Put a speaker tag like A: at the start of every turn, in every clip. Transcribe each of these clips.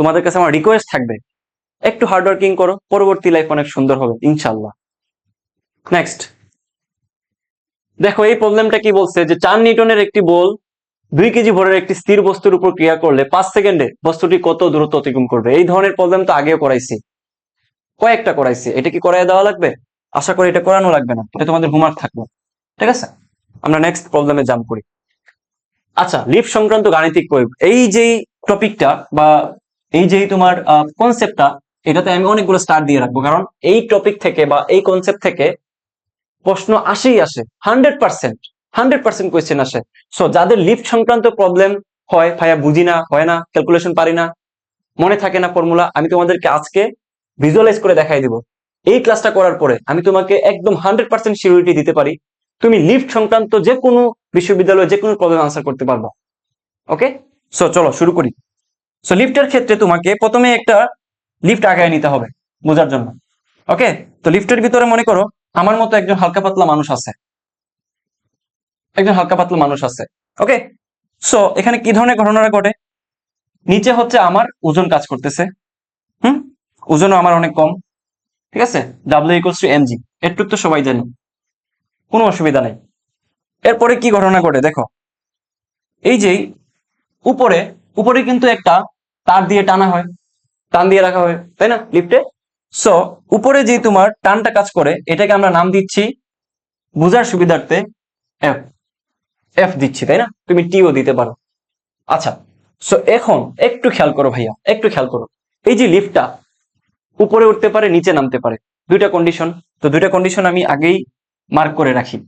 A: তোমাদের কাছে আমার রিকোয়েস্ট থাকবে, একটু হার্ড ওয়ার্কিং করো, পরবর্তী লাইফ অনেক সুন্দর হবে ইনশাল্লাহ নেক্সট দেখো, এই প্রবলেমটা কি বলছে? যে চার নিউটনের একটি বল দুই কেজি ভরের একটি স্থির বস্তুর উপর ক্রিয়া করলে পাঁচ সেকেন্ডে বস্তুটি কত দূরত্ব অতিক্রম করবে? এই ধরনের প্রবলেম তো আগেও করাইছি। কয়েকটা করাইছি। এটা কি করাই দেওয়া লাগবে? আশা করি এটা করানো লাগবে না। এটা তোমাদের হোমওয়ার্ক থাকবে ঠিক আছে? আমরা নেক্সট প্রবলেমে জাম্প করি। আচ্ছা লিফ সংক্রান্ত গাণিতিক প্রয়োগ। এই যে টপিকটা বা এই যেই তোমার কনসেপ্টটা এটাতে আমি অনেকগুলো স্টার দিয়ে রাখব। কারণ এই টপিক থেকে বা এই কনসেপ্ট থেকে প্রশ্ন আসেই আসে। Hundred percent hundred percent question আসে। সো যাদের লিফট সংক্রান্ত প্রবলেম হয়, ভাইয়া বুঝি না, হয় না ক্যালকুলেশন পারি না, মনে থাকে না ফর্মুলা আমি তোমাদেরকে আজকে ভিজুয়ালাইজ করে দেখাই দিব। এই ক্লাসটা করার পরে আমি তোমাকে একদম হান্ড্রেড পার্সেন্ট সিউরিটি দিতে পারি, তুমি লিফট সংক্রান্ত যে কোনো বিশ্ববিদ্যালয়ে যে কোনো প্রবলেম আনসার করতে পারবা। ওকে সো চলো, শুরু করি। সো লিফটের ক্ষেত্রে তোমাকে প্রথমে একটা লিফট আগায় নিতে হবে বোঝার জন্য। ওকে তো লিফটের ভিতরে মনে করো, আমার মতো একজন হালকা পাতলা মানুষ আছে। একজন হালকা পাতলা মানুষ আছে। ওকে সো এখানে কি ধরনের ঘটনাটা ঘটে? নিচে হচ্ছে আমার ওজন কাজ করতেছে। হুম? ওজনও আমার অনেক কম। ঠিক আছে? W equals to M G এটুক তো সবাই জানি। কোনো অসুবিধা নেই। এরপরে কি ঘটনা ঘটে? দেখো। এই যে, উপরে উপরে কিন্তু একটা তার দিয়ে টানা হয়, টান দিয়ে রাখা হয়, তাই না লিফটে সো উপরে যে তোমার টানটা কাজ করে, এটাকে আমরা নাম দিচ্ছি বুঝার সুবিধার্থে এফ এফ দিচ্ছি, তাই না? তুমি টিও দিতে পারো। আচ্ছা সো এখন একটু খেয়াল করো ভাইয়া, একটু খেয়াল করো। এই যে লিফটটা উপরে উঠতে পারে, নিচে নামতে পারে, দুইটা কন্ডিশন তো দুইটা কন্ডিশন আমি আগেই মার্ক করে রাখি।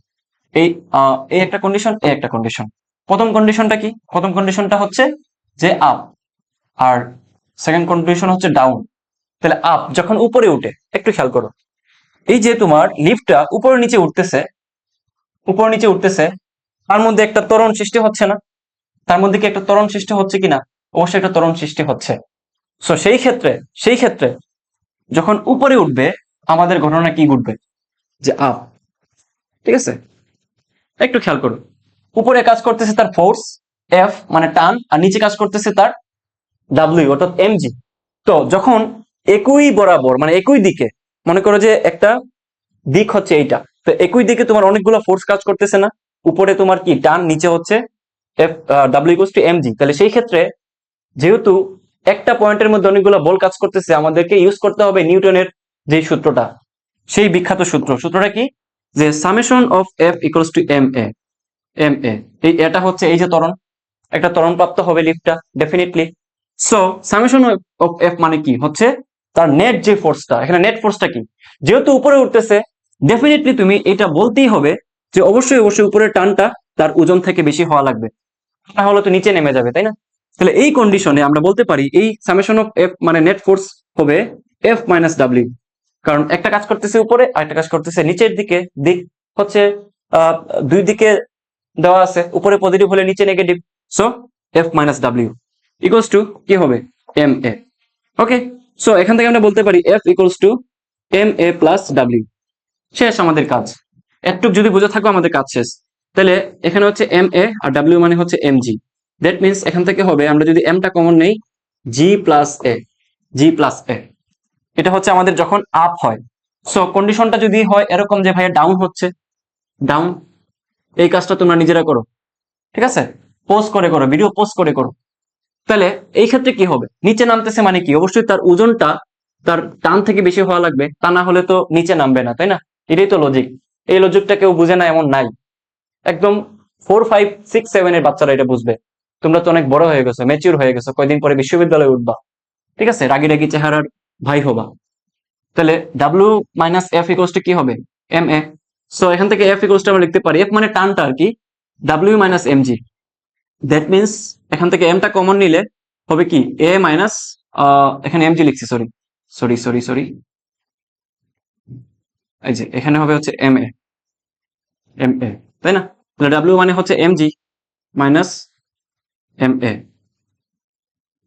A: এই এই একটা কন্ডিশন এই একটা কন্ডিশন প্রথম কন্ডিশনটা কি? প্রথম কন্ডিশনটা হচ্ছে যে আপ আর সেকেন্ড কন্ডিশন হচ্ছে ডাউন তাহলে আপ যখন উপরে উঠে, একটু খেয়াল করো। এই যে তোমার লিফটটা উপরে নিচে উঠতেছে, উপর নিচে উঠতেছে, তার মধ্যে একটা তরণ সৃষ্টি হচ্ছে না। তার মধ্যে কি একটা তরণ সৃষ্টি হচ্ছে কিনা? অবশ্যই একটা তরণ সৃষ্টি হচ্ছে। সো সেই ক্ষেত্রে সেই ক্ষেত্রে যখন উপরে উঠবে, আমাদের ঘটনা কি ঘটবে? যে আপ ঠিক আছে? একটু খেয়াল করো। উপরে কাজ করতেছে তার ফোর্স এফ মানে টান, আর নিচে কাজ করতেছে তার ডাব্লিউ অর্থাৎ এমজি তো যখন একই বরাবর মানে একই দিকে, মনে করো যে একটা দিক হচ্ছে এইটা, তো একই দিকে তোমার অনেকগুলো ফোর্স কাজ করতেছে না, উপরে তোমার কি টান, নিচে হচ্ছে এফ ডাব্লিউ টু এমজি তাহলে সেই ক্ষেত্রে যেহেতু একটা পয়েন্টের মধ্যে অনেকগুলো বল কাজ করতেছে, আমাদেরকে ইউজ করতে হবে নিউটনের যে সূত্রটা, সেই বিখ্যাত সূত্র। সূত্রটা কি? যে summation of F equals to M A M A এই এটা হচ্ছে এই যে ত্বরণ। একটা ত্বরণ প্রাপ্ত হবে লিফটটা definitely so summation of F মানে কি? হচ্ছে তার নেট যে ফোর্সটা এখানে নেট ফোর্সটা কি? যেহেতু উপরে উঠতেছে ডেফিনেটলি তুমি এটা বলতেই হবে যে অবশ্যই অবশ্যই উপরের টানটা তার ওজন থেকে বেশি হওয়া লাগবে। না হলে তো নিচে নেমে যাবে, তাই না? তাহলে এই কন্ডিশনে আমরা বলতে পারি এই সামেশন অফ এফ মানে নেট ফোর্স হবে এফ মাইনাস ডাব্লিউ কারণ একটা কাজ করতেছে উপরে আর একটা কাজ করতেছে নিচের দিকে। দিক হচ্ছে দুই দিকে দেওয়া আছে, উপরে পজিটিভ হলে নিচে negative so F minus W equals to কি হবে? এম এ ওকে সো এখান থেকে আমরা বলতে পারি F equals to M A plus W শেষ আমাদের কাজ। একটুক যদি বুঝে থাকো আমাদের কাজ শেষ। তাহলে এখানে হচ্ছে এম এ আর ডাব্লিউ মানে হচ্ছে এম জি দ্যাট মিনস এখান থেকে হবে, আমরা যদি এমটা কমন নেই জি প্লাস এ জি প্লাস এ এটা হচ্ছে আমাদের যখন আপ হয়। সো কন্ডিশনটা যদি হয় এরকম যে ভাইয়া ডাউন হচ্ছে ডাউন এই কাজটা তোমরা নিজেরা করো। ঠিক আছে? পোস্ট করে করো ভিডিও পোস্ট করে করো। তাহলে এই ক্ষেত্রে কি হবে? নিচে নামতেছে মানে কি? অবশ্যই তার ওজনটা তার টান থেকে বেশি হওয়া লাগবে, তা না হলে তো নিচে নামবে না, তাই না? এটাই তো লজিক এই লজিকটা কেউ বুঝে না, এমন নাই। একদম ফোর ফাইভ সিক্স সেভেন এর বাচ্চারা এটা বুঝবে। তোমরা তো অনেক বড় হয়ে গেছো ম্যাচিউর হয়ে গেছো, কয়দিন পরে বিশ্ববিদ্যালয়ে উঠবা। ঠিক আছে? রাগি রাগি চেহারার ভাই হবা। তাহলে ডাব্লিউ মাইনাস এফ ইকোয়াস কি হবে? এম এ সো এখান থেকে এফ ইকোয়াস আমরা লিখতে পারি এফ মানে টানটা আর কি। W minus M G that means এখান থেকে এমটা কমন নিলে হবে কি? এ মাইনাস এখানে এম জি লিখছি সরি সরি সরি সরি এই যে, এখানে হবে হচ্ছে এম এ এম এ তাই না? তাহলে ডাব্লিউ মানে হচ্ছে M G minus M A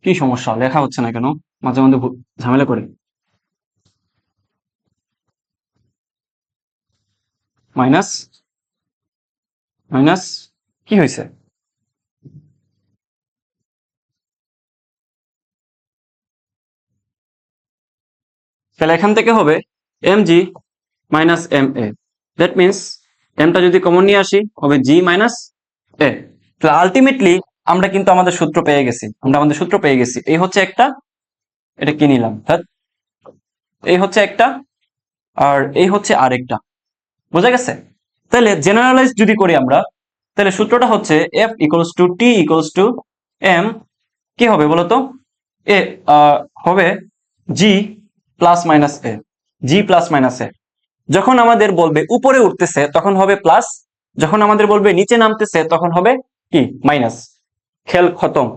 A: কি সমস্যা? লেখা হচ্ছে না কেন? মাঝে মধ্যে ঝামেলা করে। মাইনাস মাইনাস কি হয়েছে? তাহলে এখান থেকে হবে M G minus M A that means এমটা যদি কমন নিয়ে আসি, হবে জি মাইনাস এ তাহলে আলটিমেটলি আমরা কিন্তু আমাদের সূত্র পেয়ে গেছি। আমরা আমাদের সূত্র পেয়ে গেছি। এই হচ্ছে একটা, এটা কি নিলাম। এই হচ্ছে একটা আর এই হচ্ছে আরেকটা। বোঝা গেছে? তাহলে জেনারেলাইজ যদি করি আমরা, তাহলে সূত্রটা হচ্ছে F equals to T equals to M কি হবে বলতো? এ হবে G plus minus A G plus minus A যখন আমাদের বলবে উপরে উঠতেছে, তখন হবে প্লাস যখন আমাদের বলবে নিচে নামতেছে, তখন হবে কি? মাইনাস খেল খতম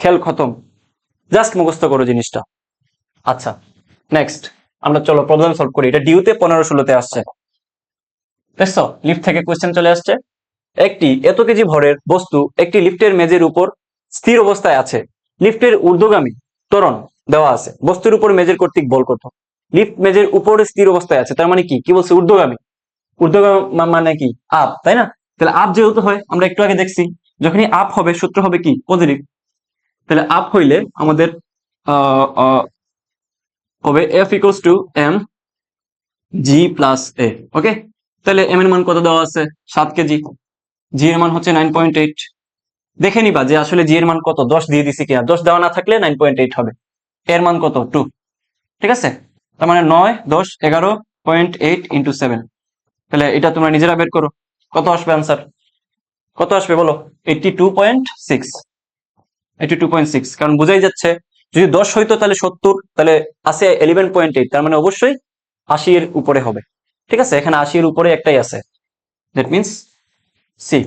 A: খেল খতম। জাস্ট মুখস্থ করো জিনিসটা। আচ্ছা নেক্সট আমরা চলো প্রবলেম সলভ করি। এটা ডিউতে পনেরো ষোলোতে আসছে। দেখছ? লিফট থেকে কোয়েশ্চেন চলে আসছে। একটি এত কেজি ভরের বস্তু একটি লিফটের মেজের উপর স্থির অবস্থায় আছে। লিফটের ঊর্ধ্বগামী, ত্বরণ। দেওয়া আছে। বস্তুর উপর মেজের কর্তৃক বল কত? লিফট মেজের উপরে স্থির অবস্থায় আছে, তার মানে কি? কি বলছে? ঊর্ধ্বগামী। ঊর্ধ্বগামী মানে কি? আপ, তাই না? তাহলে আপ যেহেতু হয়, আমরা একটু আগে দেখছি, যখনই আপ হবে, সূত্র হবে কি? পজিটিভ। তাহলে আপ হইলে আমাদের হবে F equals to M G plus A okay তাহলে এম এর মান কত দেওয়া আছে? সাত কেজি। জি এর মান হচ্ছে নাইন পয়েন্ট এইট দেখে নিবা যে আসলে জি এর মান কত? দশ দিয়ে দিছি কিনা? দশ দেওয়া না থাকলে নাইন পয়েন্ট এইট হবে। এর মান কত? টু ঠিক আছে? তার মানে নয়, দশ, এগারো পয়েন্ট এইট ইন্টু সেভেন তাহলে এটা তোমরা নিজেরা বের করো। কত আসবে আনসার কত আসবে বলো? Eighty two point six eighty two point six কারণ বোঝাই যাচ্ছে, যদি দশ হইতো তাহলে সত্তর, তাহলে আছে ইলেভেন পয়েন্ট এইট তার মানে অবশ্যই আশি এর উপরে হবে। ঠিক আছে? এখানে আশি এর উপরে একটাই আছে। That means C